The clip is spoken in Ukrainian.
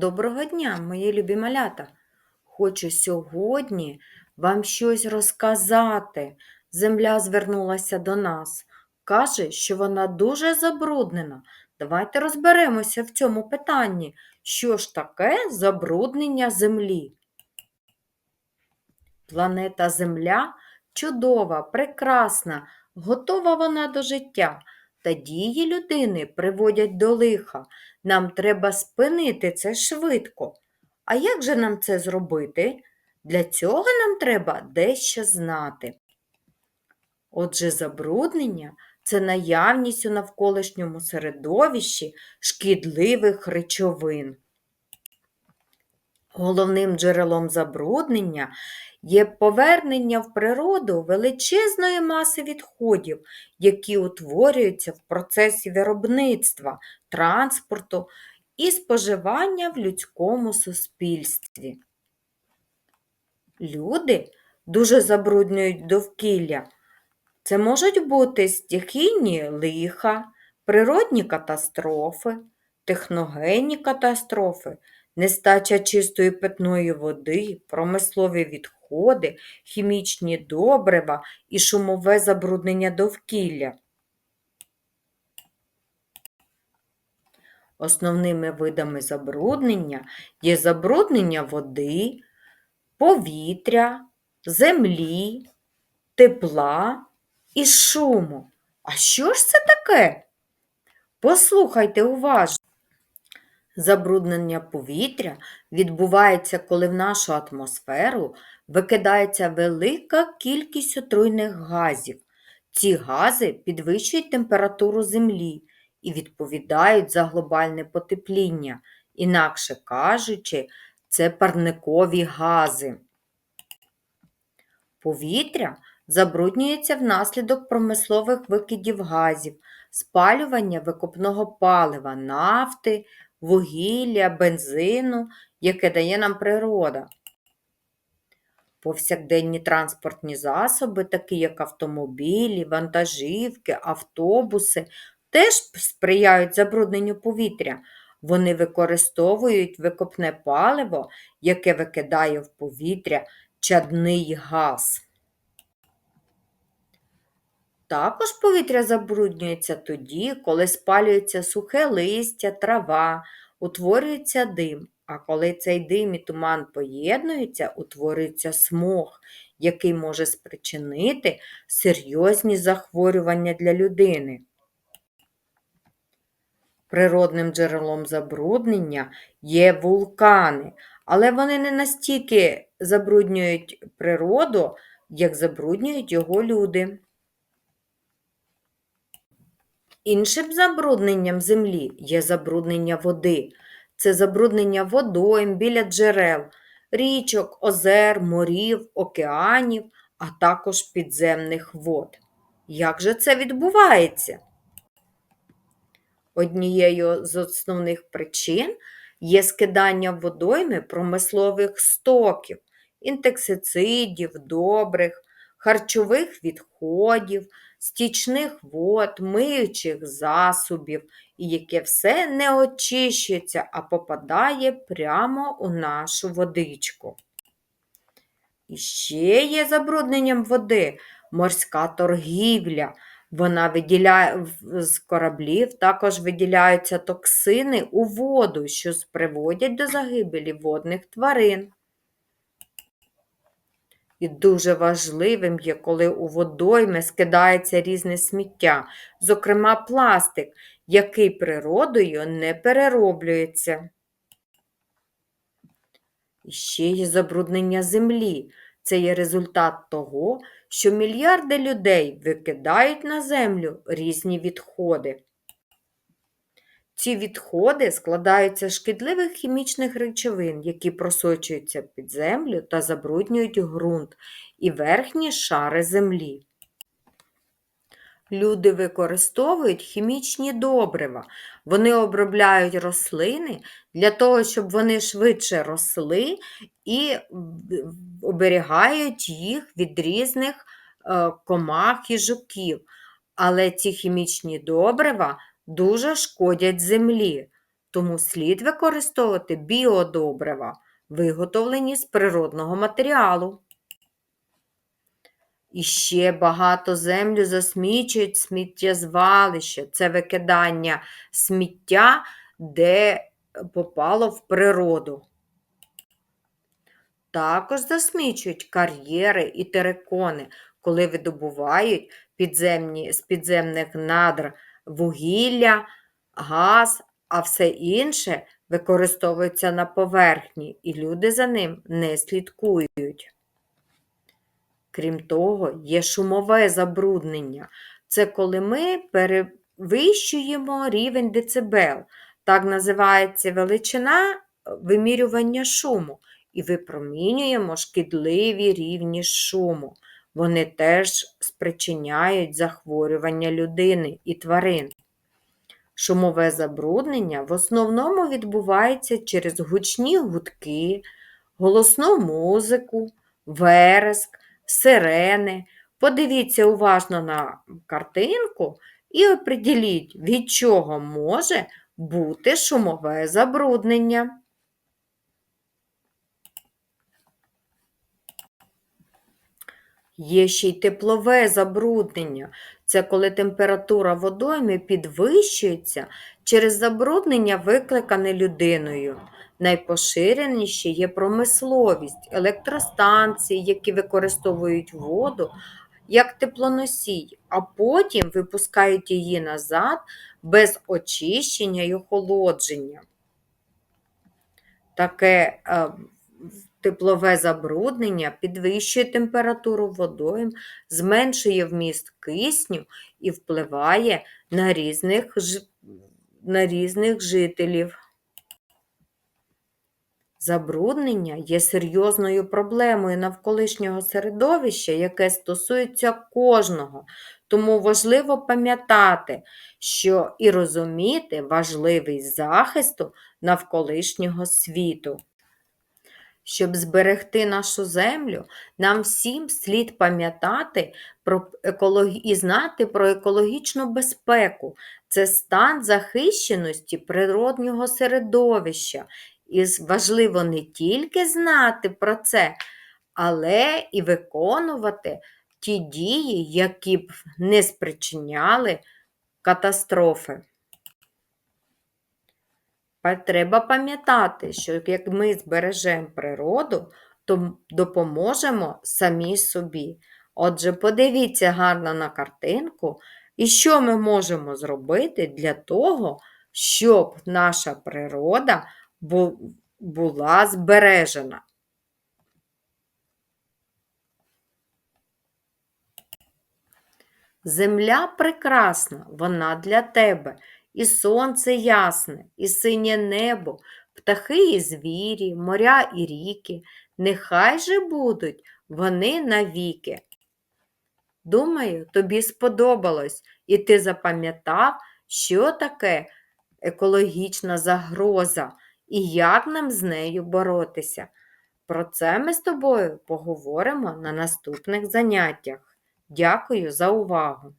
Доброго дня, мої любі малята! Хочу сьогодні вам щось розказати. Земля звернулася до нас. Каже, що вона дуже забруднена. Давайте розберемося в цьому питанні. Що ж таке забруднення землі? Планета Земля чудова, прекрасна, готова вона до життя. Та дії людини приводять до лиха. Нам треба спинити це швидко. А як же нам це зробити? Для цього нам треба дещо знати. Отже, забруднення це наявність у навколишньому середовищі шкідливих речовин. Головним джерелом забруднення є повернення в природу величезної маси відходів, які утворюються в процесі виробництва, транспорту і споживання в людському суспільстві. Люди дуже забруднюють довкілля. Це можуть бути стихійні лиха, природні катастрофи, техногенні катастрофи, нестача чистої питної води, промислові відходи, хімічні добрива і шумове забруднення довкілля. Основними видами забруднення є забруднення води, повітря, землі, тепла і шуму. А що ж це таке? Послухайте уважно. Забруднення повітря відбувається, коли в нашу атмосферу викидається велика кількість отруйних газів. Ці гази підвищують температуру Землі і відповідають за глобальне потепління, інакше кажучи, це парникові гази. Повітря забруднюється внаслідок промислових викидів газів, спалювання викопного палива, нафти, вугілля, бензину, яке дає нам природа. Повсякденні транспортні засоби, такі як автомобілі, вантажівки, автобуси, теж сприяють забрудненню повітря. Вони використовують викопне паливо, яке викидає в повітря чадний газ. Також повітря забруднюється тоді, коли спалюється сухе листя, трава, утворюється дим. А коли цей дим і туман поєднуються, утворюється смог, який може спричинити серйозні захворювання для людини. Природним джерелом забруднення є вулкани, але вони не настільки забруднюють природу, як забруднюють його люди. Іншим забрудненням землі є забруднення води. Це забруднення водойм біля джерел, річок, озер, морів, океанів, а також підземних вод. Як же це відбувається? Однією з основних причин є скидання водойми промислових стоків, інтексицидів, добрих, харчових відходів, стічних вод, миючих засобів, і яке все не очищується, а попадає прямо у нашу водичку. І ще є забрудненням води морська торгівля. Вона виділяє з кораблів, також виділяються токсини у воду, що приводять до загибелі водних тварин. І дуже важливим є, коли у водойми скидається різне сміття, зокрема пластик, який природою не перероблюється. І ще є забруднення землі. Це є результат того, що мільярди людей викидають на землю різні відходи. Ці відходи складаються з шкідливих хімічних речовин, які просочуються під землю та забруднюють ґрунт і верхні шари землі. Люди використовують хімічні добрива. Вони обробляють рослини для того, щоб вони швидше росли і оберігають їх від різних е, комах і жуків. Але ці хімічні добрива дуже шкодять землі. тому слід використовувати біодобрива, виготовлені з природного матеріалу. І ще багато землю засмічують сміттєзвалища. Це викидання сміття, де попало в природу. Також засмічують кар'єри і терикони, коли видобувають підземні, з підземних надр вугілля, газ, а все інше використовується на поверхні, і люди за ним не слідкують. Крім того, є шумове забруднення. Це коли ми перевищуємо рівень децибел. Так називається величина вимірювання шуму, і випромінюємо шкідливі рівні шуму. Вони теж спричиняють захворювання людини і тварин. Шумове забруднення в основному відбувається через гучні гудки, голосну музику, вереск, сирени. Подивіться уважно на картинку і оприділіть, від чого може бути шумове забруднення. Є ще й теплове забруднення. Це коли температура водойми підвищується через забруднення, викликане людиною. Найпоширеніше є промисловість, електростанції, які використовують воду як теплоносій, а потім випускають її назад без очищення й охолодження. Таке е, теплове забруднення підвищує температуру водойм, зменшує вміст кисню і впливає на різних, на різних жителів. Забруднення є серйозною проблемою навколишнього середовища, яке стосується кожного. Тому важливо пам'ятати, що і розуміти важливість захисту навколишнього світу. Щоб зберегти нашу землю, нам всім слід пам'ятати про екологі... і знати про екологічну безпеку. Це стан захищеності природнього середовища. І важливо не тільки знати про це, але і виконувати ті дії, які б не спричиняли катастрофи. Треба пам'ятати, що як ми збережемо природу, то допоможемо самі собі. Отже, подивіться гарно на картинку, і що ми можемо зробити для того, щоб наша природа була збережена. Земля прекрасна, вона для тебе, і сонце ясне, і синє небо, птахи і звірі, моря і ріки. Нехай же будуть вони навіки. Думаю, тобі сподобалось, і ти запам'ятав, що таке екологічна загроза і як нам з нею боротися. Про це ми з тобою поговоримо на наступних заняттях. Дякую за увагу!